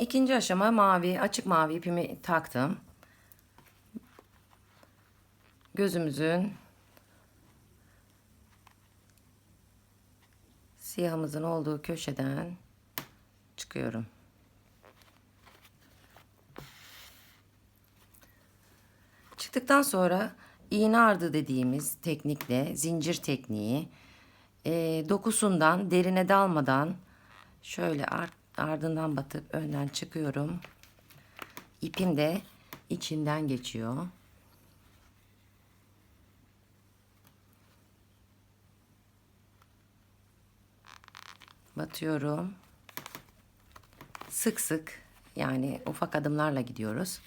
İkinci aşama mavi, açık mavi ipimi taktım. Gözümüzün siyahımızın olduğu köşeden çıkıyorum. Çıktıktan sonra iğne ardı dediğimiz teknikle zincir tekniği e, dokusundan derine dalmadan şöyle art, ardından batıp önden çıkıyorum. İpim de içinden geçiyor. Batıyorum. Sık sık yani ufak adımlarla gidiyoruz.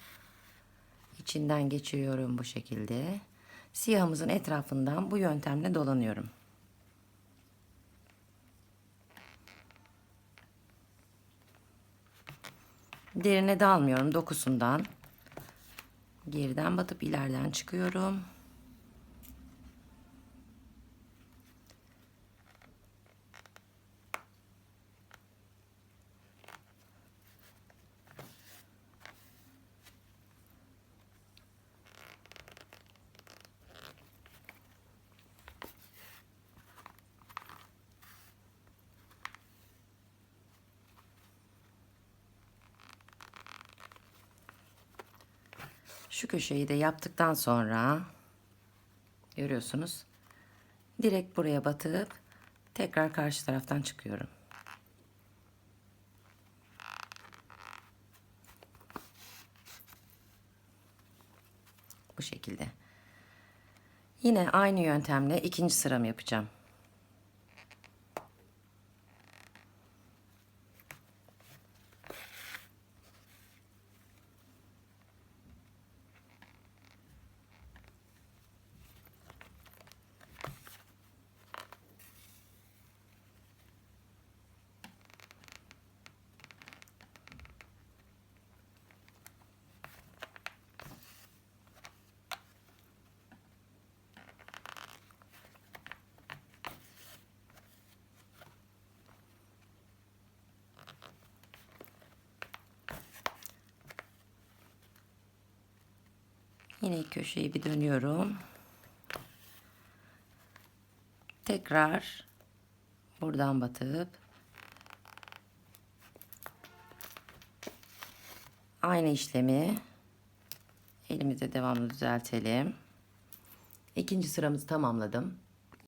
İçinden geçiriyorum bu şekilde. Siyahımızın etrafından bu yöntemle dolanıyorum. Derine dalmıyorum dokusundan. Geriden batıp ileriden çıkıyorum. Şu köşeyi de yaptıktan sonra görüyorsunuz. Direkt buraya batıp tekrar karşı taraftan çıkıyorum. Bu şekilde. Yine aynı yöntemle ikinci sıramı yapacağım. Yine köşeyi bir dönüyorum. Tekrar buradan batıp aynı işlemi elimizde devamlı düzeltelim. İkinci sıramızı tamamladım.